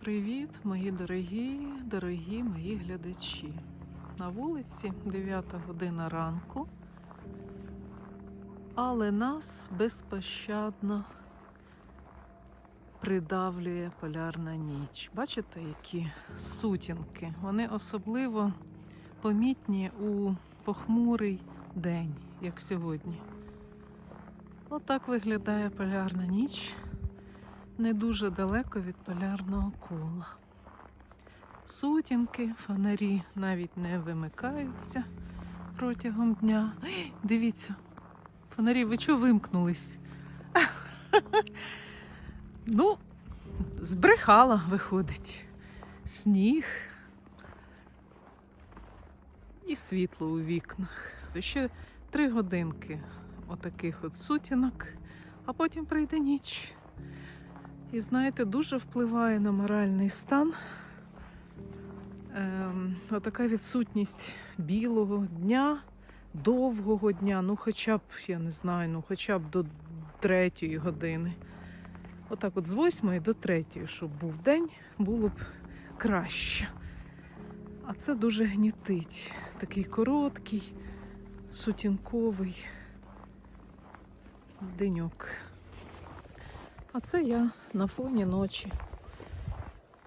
Привіт, мої дорогі, дорогі мої глядачі. На вулиці 9 година ранку, але нас безпощадно придавлює полярна ніч. Бачите, які сутінки? Вони особливо помітні у похмурий день, як сьогодні. Отак виглядає полярна ніч не дуже далеко від полярного кола. Сутінки, фонарі навіть не вимикаються протягом дня. Ей, Дивіться, фонарі, ви чого вимкнулись? Ну, збрехала, виходить. Сніг і світло у вікнах. Ще три годинки отаких от сутінок, а потім прийде ніч. І знаєте, дуже впливає на моральний стан. Ем, отака відсутність білого дня, довгого дня, ну хоча б, я не знаю, ну хоча б до третьої години. Отак от з восьмої до третьої, щоб був день, було б краще. А це дуже гнітить. Такий короткий, сутінковий деньок. А це я на фоні ночі.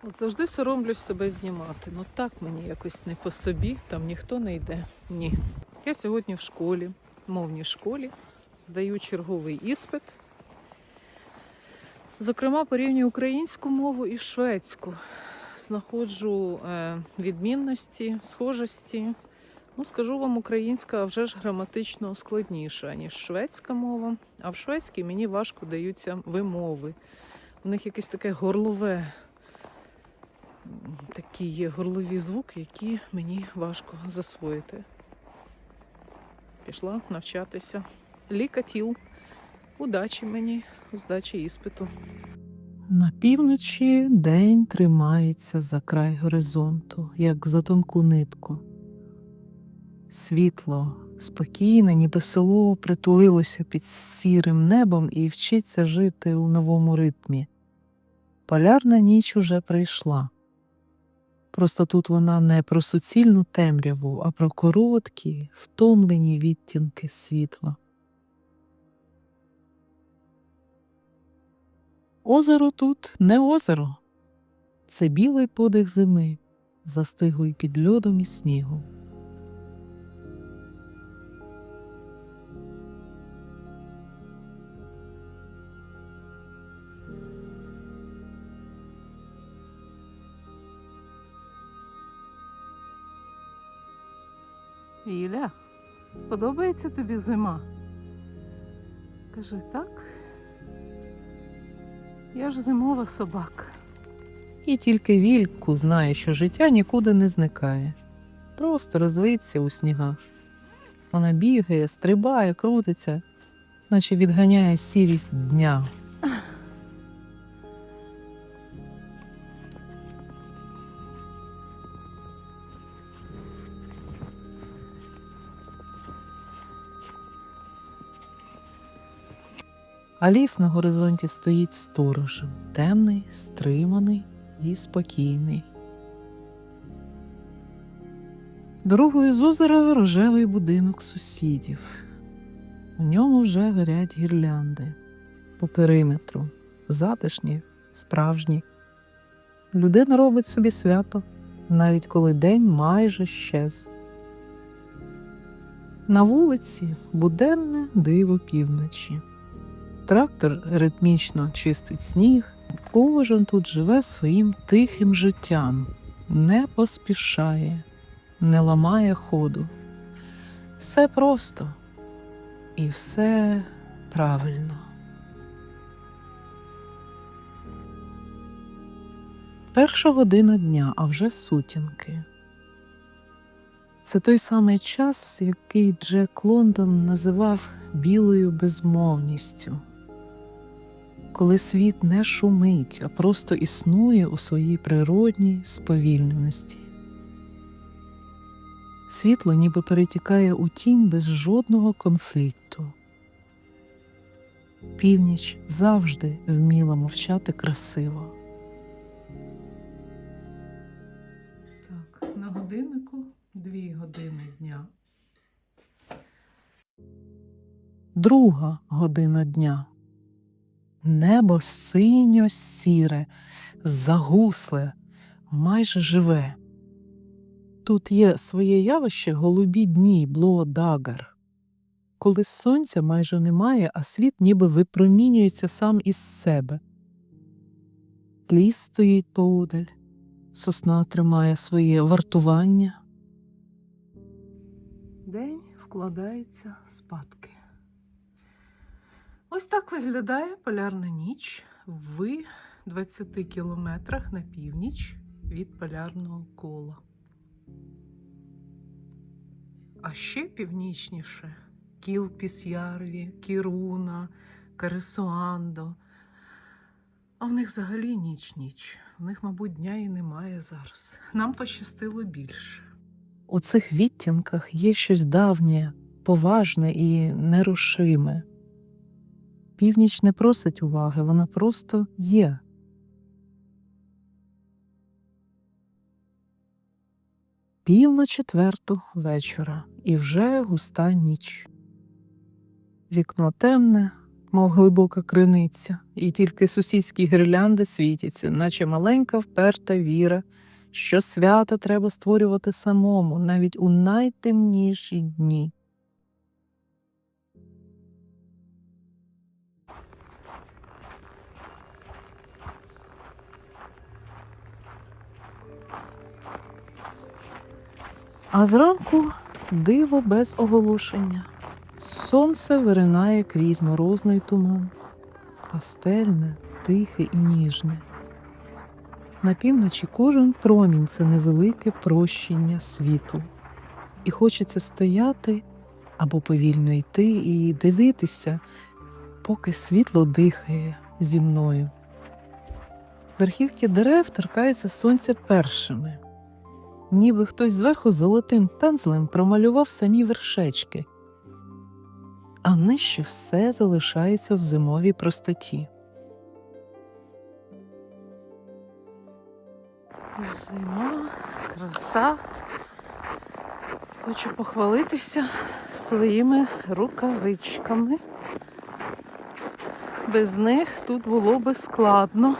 От завжди соромлюсь себе знімати. Ну так мені якось не по собі, там ніхто не йде. Ні. Я сьогодні в школі, мовній школі, здаю черговий іспит. Зокрема, порівнюю українську мову і шведську. Знаходжу е, відмінності, схожості. Ну, скажу вам, українська вже ж граматично складніша, ніж шведська мова. А в шведській мені важко даються вимови. У них якесь таке горлове, такі є горлові звуки, які мені важко засвоїти. Пішла навчатися. Лікатіл. Удачі мені у здачі іспиту. На півночі день тримається за край горизонту, як за тонку нитку. Світло, спокійне, ніби село притулилося під сірим небом і вчиться жити у новому ритмі. Полярна ніч уже прийшла. Просто тут вона не про суцільну темряву, а про короткі, втомлені відтінки світла. Озеро тут не озеро, це білий подих зими, застиглий під льодом і снігом. Іля, подобається тобі зима? Кажи так. Я ж зимова собака. І тільки вільку знає, що життя нікуди не зникає. Просто розвиться у снігах. Вона бігає, стрибає, крутиться, наче відганяє сірість дня. А ліс на горизонті стоїть сторожем, темний, стриманий і спокійний. Дорогою з озера рожевий будинок сусідів. У ньому вже горять гірлянди по периметру, затишні, справжні. Людина робить собі свято, навіть коли день майже щез. На вулиці буденне диво півночі. Трактор ритмічно чистить сніг. Кожен тут живе своїм тихим життям, не поспішає, не ламає ходу. Все просто і все правильно. Перша година дня, а вже сутінки. Це той самий час, який Джек Лондон називав білою безмовністю коли світ не шумить, а просто існує у своїй природній сповільненості. Світло ніби перетікає у тінь без жодного конфлікту. Північ завжди вміла мовчати красиво. Так, на годиннику дві години дня. Друга година дня. Небо синьо сіре, загусле, майже живе. Тут є своє явище голубі дні, блоодагар. Коли сонця майже немає, а світ ніби випромінюється сам із себе. Ліс стоїть поодаль, сосна тримає своє вартування. День вкладається спадки. Ось так виглядає полярна ніч в 20 кілометрах на північ від полярного кола. А ще північніше Кілпісярві, Кіруна, Каресуандо. А в них взагалі ніч-ніч. У них, мабуть, дня і немає зараз. Нам пощастило більше. У цих відтінках є щось давнє, поважне і нерушиме. Північ не просить уваги, вона просто є. Пів на четверту вечора, і вже густа ніч. Вікно темне, мов глибока криниця, і тільки сусідські гірлянди світяться, наче маленька вперта віра, що свято треба створювати самому, навіть у найтемніші дні. А зранку диво без оголошення. Сонце виринає крізь морозний туман, пастельне, тихе і ніжне. На півночі кожен промінь це невелике прощення світу. І хочеться стояти або повільно йти і дивитися, поки світло дихає зі мною. Верхівки дерев торкаються сонця першими, ніби хтось зверху золотим пензлем промалював самі вершечки, а нижче все залишається в зимовій простоті. Зима, краса. Хочу похвалитися своїми рукавичками. Без них тут було би складно.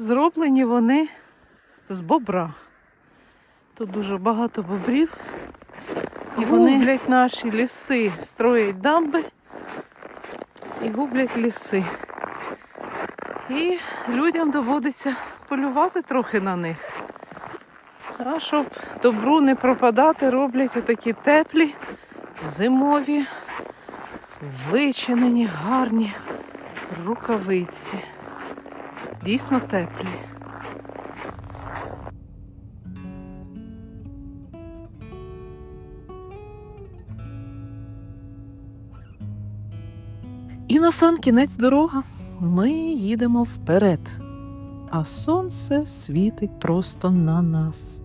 Зроблені вони з бобра. Тут дуже багато бобрів. І вони гублять наші ліси, строять дамби і гублять ліси. І людям доводиться полювати трохи на них. А щоб добру не пропадати, роблять отакі теплі, зимові, вичинені, гарні рукавиці. Дійсно теплі. І на сам кінець дорога ми їдемо вперед, а сонце світить просто на нас.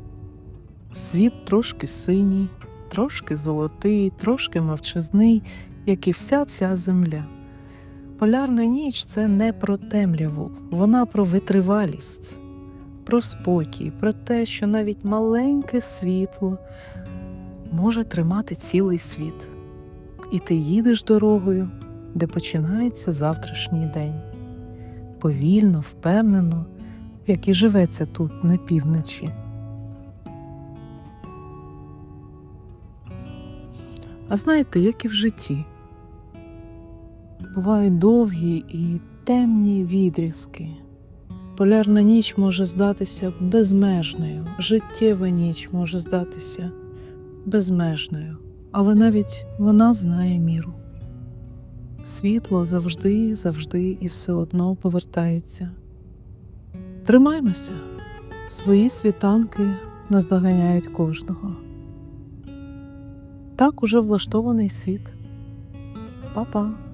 Світ трошки синій, трошки золотий, трошки мовчазний, як і вся ця земля. Полярна ніч це не про темряву, вона про витривалість, про спокій, про те, що навіть маленьке світло може тримати цілий світ. І ти їдеш дорогою, де починається завтрашній день. Повільно, впевнено, як і живеться тут на півночі. А знаєте, як і в житті. Бувають довгі і темні відрізки. Полярна ніч може здатися безмежною, життєва ніч може здатися безмежною, але навіть вона знає міру. Світло завжди, завжди і все одно повертається. Тримаймося, свої світанки наздоганяють кожного. Так уже влаштований світ. Па-па!